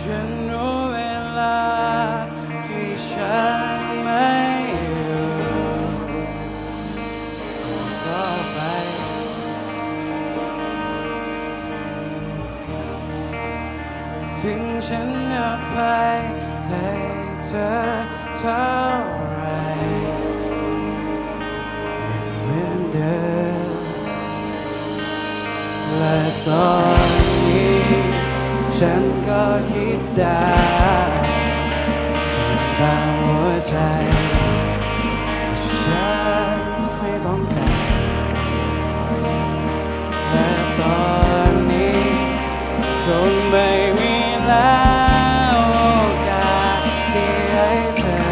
ฉันรู้เวลาที่ฉันไม่อยู่ก็ไป ถึงฉันอภัยให้เธอเท่าไรยังเหมือนเดิมและต่อ ฉันก็คิดได้ทำตามหัวใจว่าฉันไม่ต้องการและตอนนี้คงไม่มีแล้วโอกาสที่ให้เธอ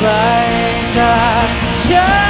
ไปจากฉัน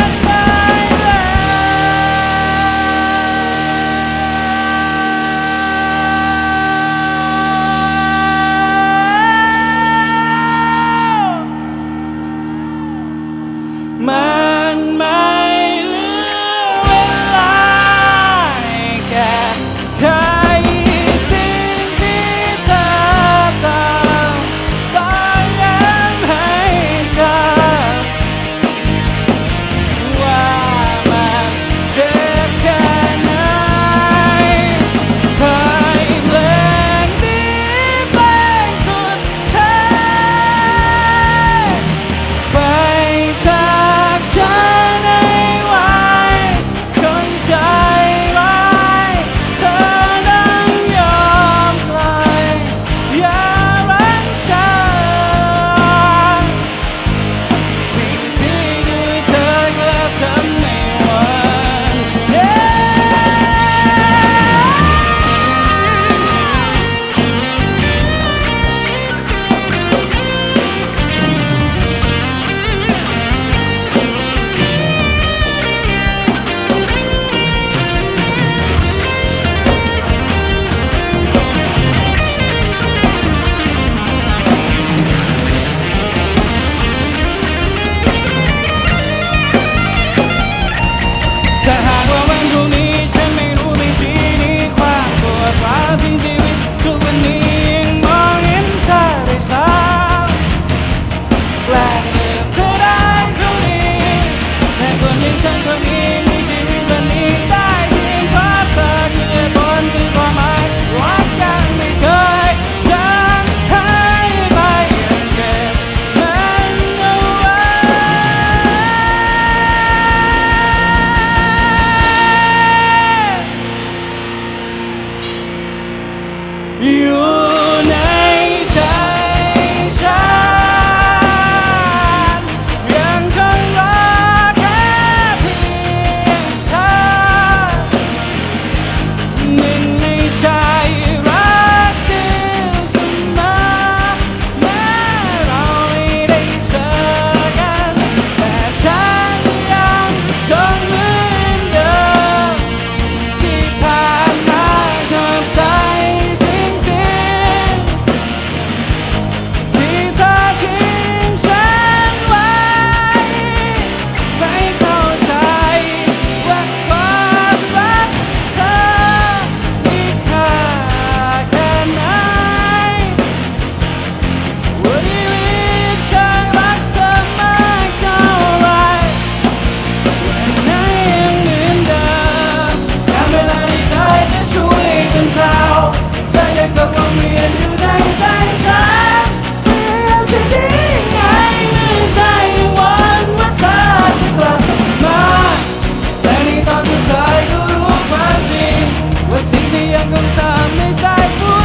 งคำสาปไม่ใช่ผู้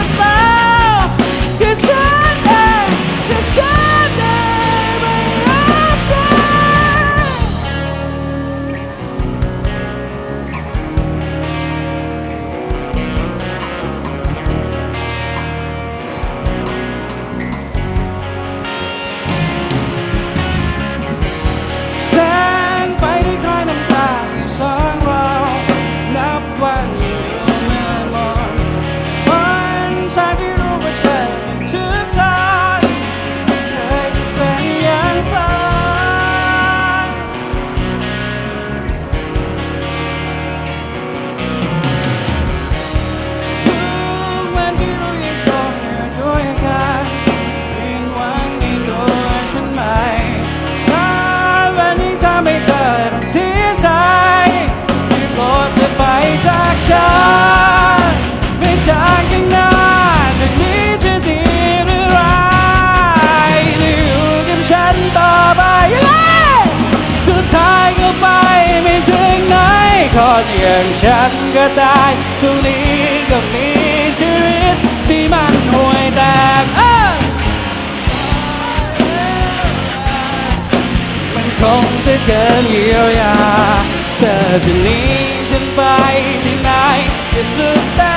อย่างฉันก็ตายช่วงนี้ก็มีชีวิตที่มันห่วยแตกมันคงจะเกินเยียวยา เธอจะหนีฉันไปที่ไหนจะสุดแต่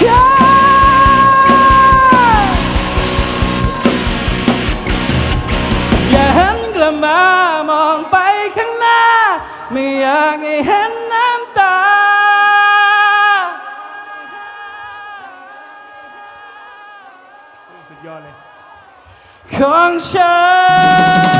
ฉันอย่าหันกลับมามองไปข้างหน้า ไม่อยากให้เห็นน้ำตา สุดยอดเลย ของฉัน